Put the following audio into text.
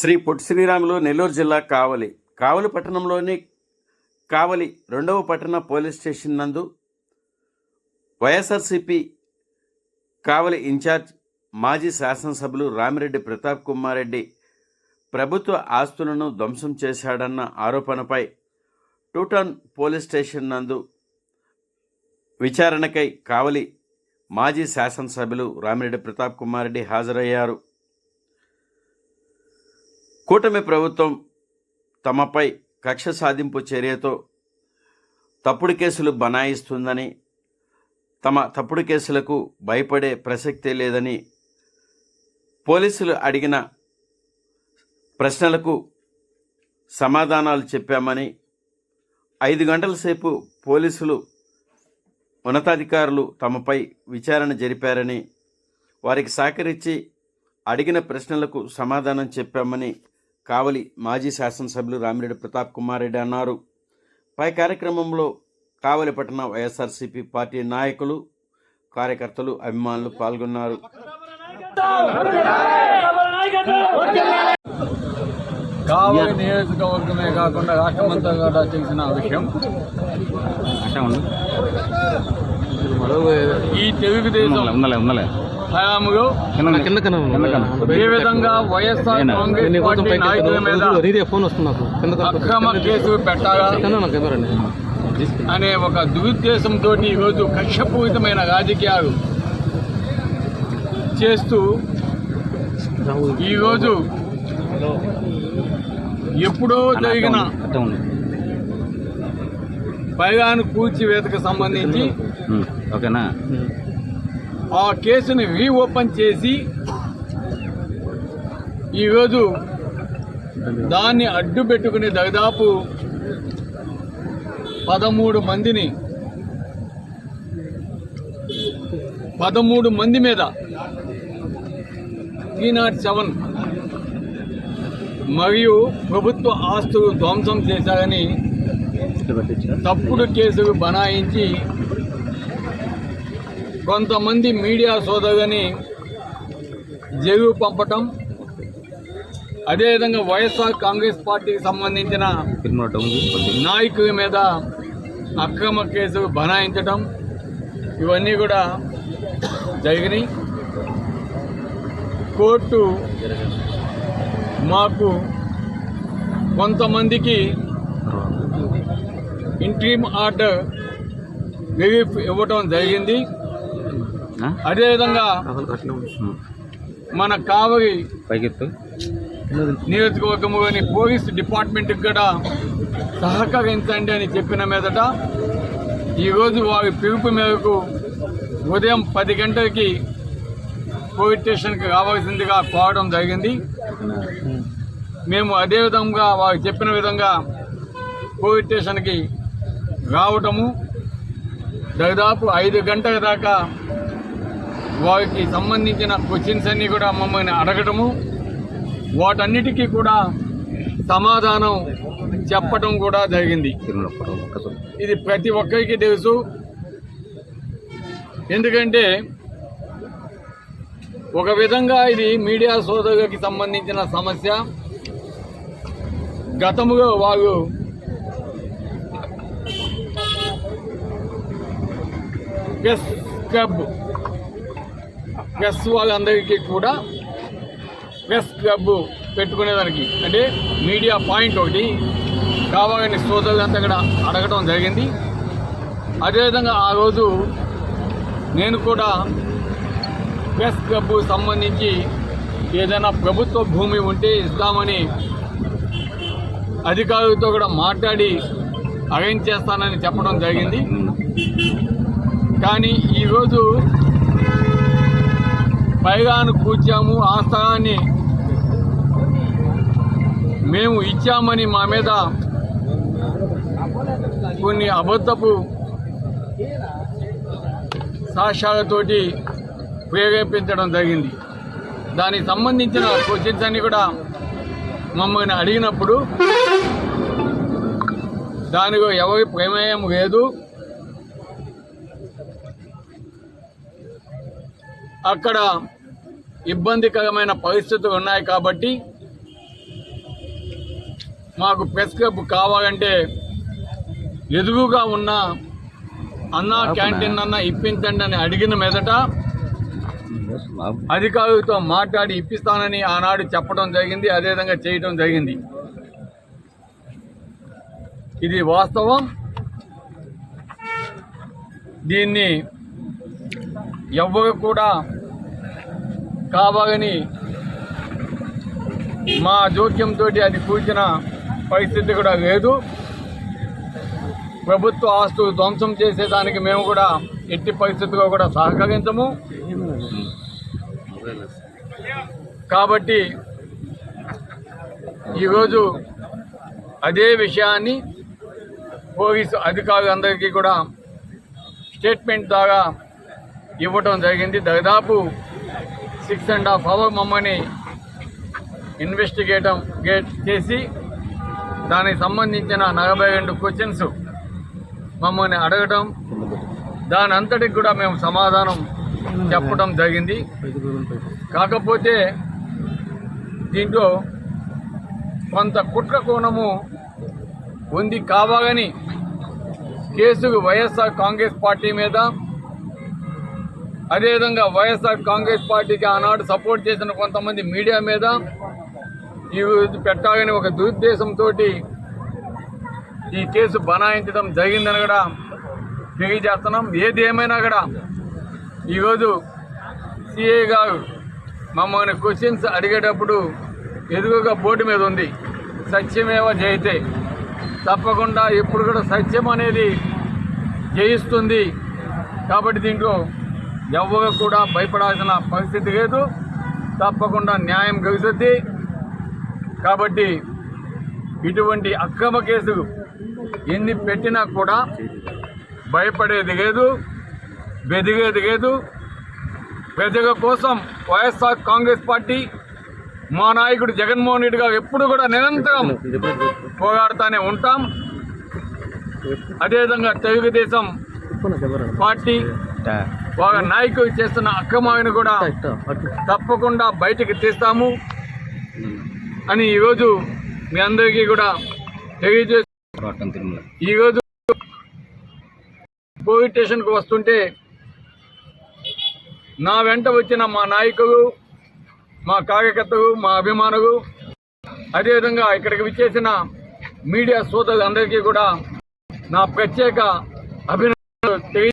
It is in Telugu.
శ్రీ పొట్టి శ్రీరాములు నెల్లూరు జిల్లా కావలి. కావలి పట్టణంలోని కావలి రెండవ పట్టణ పోలీస్ స్టేషన్ నందు వైఎస్ఆర్సిపి కావలి ఇన్ఛార్జ్ మాజీ శాసనసభ్యులు రామిరెడ్డి ప్రతాప్ కుమార్ రెడ్డి ప్రభుత్వ ఆస్తులను ధ్వంసం చేశాడన్న ఆరోపణపై టూటౌన్ పోలీస్ స్టేషన్ నందు విచారణకై కావలి మాజీ శాసనసభ్యులు రామిరెడ్డి ప్రతాప్ కుమార్ రెడ్డి హాజరయ్యారు. కూటమి ప్రభుత్వం తమపై కక్ష సాధింపు చర్యతో తప్పుడు కేసులు బనాయిస్తుందని తమ తప్పుడు కేసులకు భయపడే ప్రసక్తే లేదని పోలీసులు అడిగిన ప్రశ్నలకు సమాధానాలు చెప్పామని ఐదు గంటల సేపు పోలీసులు ఉన్నతాధికారులు తమపై విచారణ జరిపారని వారికి సహకరించి అడిగిన ప్రశ్నలకు సమాధానం చెప్పామని కావలి మాజీ శాసనసభ్యులు రామిరెడ్డి ప్రతాప్ కుమార్ రెడ్డి అన్నారు. పై కార్యక్రమంలో కావలి పట్టణ వైఎస్ఆర్సీపీ పార్టీ నాయకులు కార్యకర్తలు అభిమానులు పాల్గొన్నారు. కావలి నియోజకవర్గమే కాకుండా రాష్ట్రమంతా కూడా తెలిసిన విషయం. ఈ తెలుగుదేశం హయాంలో ఏ విధంగా వైఎస్ఆర్ కాంగ్రెస్ పార్టీ నాయకుల మీద ఫోన్ వస్తుంది నాకు. కింద అక్రమ కేసు పెట్టాలా? అనే ఒక దురుద్దేశంతో ఈరోజు కక్షపూరితమైన రాజకీయాలు చేస్తూ ఈరోజు ఎప్పుడో జరిగిన పైగాను కూల్చివేతకు సంబంధించి ఓకేనా? ఆ కేసుని రీఓపెన్ చేసి ఈరోజు దాన్ని అడ్డు పెట్టుకుని దాదాపు పదమూడు మందిని పదమూడు మంది మీద త్రీ నాట్ సెవెన్ మరియు ప్రభుత్వ ఆస్తులు ధ్వంసం చేశారని తప్పుడు కేసులు బనాయించి కొంతమంది మీడియా సోదరుని జైలు పంపటం అదేవిధంగా వైఎస్ఆర్ కాంగ్రెస్ పార్టీకి సంబంధించిన నాయకుల మీద అక్రమ కేసులు బనాయించటం ఇవన్నీ కూడా జరిగినాయి. కోర్టు మాకు కొంతమందికి ఇంట్రీమ్ ఆర్డర్ రిలీఫ్ ఇవ్వటం జరిగింది. అదేవిధంగా మన కావలి నియోజకవర్గంలోని పోలీస్ డిపార్ట్మెంట్కి కూడా సహకరించండి అని చెప్పిన మీదట ఈరోజు వారి పిలుపు మేరకు ఉదయం పది గంటలకి పోలీస్ స్టేషన్కి రావాల్సిందిగా కోరడం జరిగింది. మేము అదే విధంగా వారు చెప్పిన విధంగా పోలీస్ స్టేషన్కి రావటము దాదాపు ఐదు గంటల దాకా వారికి సంబంధించిన క్వశ్చన్స్ అన్నీ కూడా మమ్మల్ని అడగటము. వాటన్నిటికీ కూడా సమాధానం చెప్పటం కూడా జరిగింది. ఇది ప్రతి ఒక్కరికి తెలుసు. ఎందుకంటే ఒక విధంగా ఇది మీడియా సోదరులకి సంబంధించిన సమస్య. గతముగా వారు ప్రెస్ క్లబ్ ప్రెస్ వాళ్ళందరికీ కూడా ప్రెస్ క్లబ్ పెట్టుకునేదానికి. అంటే మీడియా పాయింట్ ఒకటి. కావాలని సోదరులంతా కూడా అడగడం జరిగింది. అదేవిధంగా ఆ రోజు నేను కూడా ప్రెస్ క్లబ్ సంబంధించి ఏదైనా ప్రభుత్వ భూమి ఉంటే ఇస్తామని అధికారులతో కూడా మాట్లాడి అరేంజ్ చేస్తానని చెప్పడం జరిగింది. కానీ ఈరోజు పైగాను కూర్చాము ఆ స్థలాన్ని మేము ఇచ్చామని మా మీద కొన్ని అబద్ధపు సాక్ష్యాలతోటి ప్రేరేపించడం జరిగింది. దానికి సంబంధించిన క్వశ్చన్స్ అన్ని కూడా మమ్మల్ని అడిగినప్పుడు దానిలో ఎవరి ప్రమేయం లేదు. అక్కడ ఇబ్బందికరమైన పరిస్థితులు ఉన్నాయి కాబట్టి మాకు ప్రెస్ క్లబ్ కావాలంటే ఎదుగుగా ఉన్న అన్న క్యాంటీన్ అన్న ఇప్పించండి అని అడిగిన మీదట అధికారులతో మాట్లాడి ఇప్పిస్తానని ఆనాడు చెప్పడం జరిగింది అదేవిధంగా చేయడం జరిగింది. ఇది వాస్తవం. దీన్ని ఎవ్వరు కూడా కావాలని మా జోక్యంతో అది కూర్చిన పరిస్థితి కూడా లేదు. ప్రభుత్వ ఆస్తులు ధ్వంసం చేసేదానికి మేము కూడా ఎట్టి పరిస్థితుల్లో కూడా సహకరించము. కాబట్టి ఈరోజు అదే విషయాన్ని పోలీసు అధికారులందరికీ కూడా స్టేట్మెంట్ ద్వారా ఇవ్వటం జరిగింది. దాదాపు సిక్స్ అండ్ హాఫ్ అవర్ మమ్మల్ని ఇన్వెస్టిగేటం గేట్ చేసి దానికి సంబంధించిన నలభై రెండు క్వశ్చన్స్ మమ్మల్ని అడగటం దాని అంతటికి కూడా మేము సమాధానం చెప్పడం జరిగింది. కాకపోతే దీంట్లో కొంత కుట్ర కోణము ఉంది కావాలని కేసుకు వైఎస్ఆర్ కాంగ్రెస్ పార్టీ మీద అదేవిధంగా వైఎస్ఆర్ కాంగ్రెస్ పార్టీకి ఆనాడు సపోర్ట్ చేసిన కొంతమంది మీడియా మీద ఇవి పెట్టాలని ఒక దురుద్దేశంతో ఈ కేసు బనాయించడం జరిగిందని కూడా తెలియజేస్తున్నాం. ఏది ఏమైనా కూడా ఈరోజు సిఐ గారు మమ్మల్ని క్వశ్చన్స్ అడిగేటప్పుడు ఎదుగుగా బోర్డు మీద ఉంది. సత్యమేవ జయితే. తప్పకుండా ఇప్పుడు కూడా సత్యం అనేది జయిస్తుంది. కాబట్టి దీంట్లో ఎవ్వరు కూడా భయపడాల్సిన పరిస్థితి లేదు. తప్పకుండా న్యాయం కలుగుతుంది. కాబట్టి ఇటువంటి అక్రమ కేసులు ఎన్ని పెట్టినా కూడా భయపడేది లేదు బెదిగేది లేదు. ప్రజల కోసం వైఎస్ఆర్ కాంగ్రెస్ పార్టీ మా నాయకుడు జగన్మోహన్ రెడ్డి గారు ఎప్పుడు కూడా నిరంతరం పోరాడుతూనే ఉంటాం. అదేవిధంగా తెలుగుదేశం పార్టీ వాళ్ళ నాయకులు చేస్తున్న అక్రమాలను కూడా తప్పకుండా బయటికి తీస్తాము. అని ఈరోజు మీ అందరికీ కూడా తిరుమల. ఈరోజు పోలీస్ స్టేషన్కు వస్తుంటే నా వెంట వచ్చిన మా నాయకులు మా కార్యకర్తలు మా అభిమానులు అదేవిధంగా ఇక్కడికి విచ్చేసిన మీడియా సోదరులందరికీ కూడా నా ప్రత్యేక అభినందన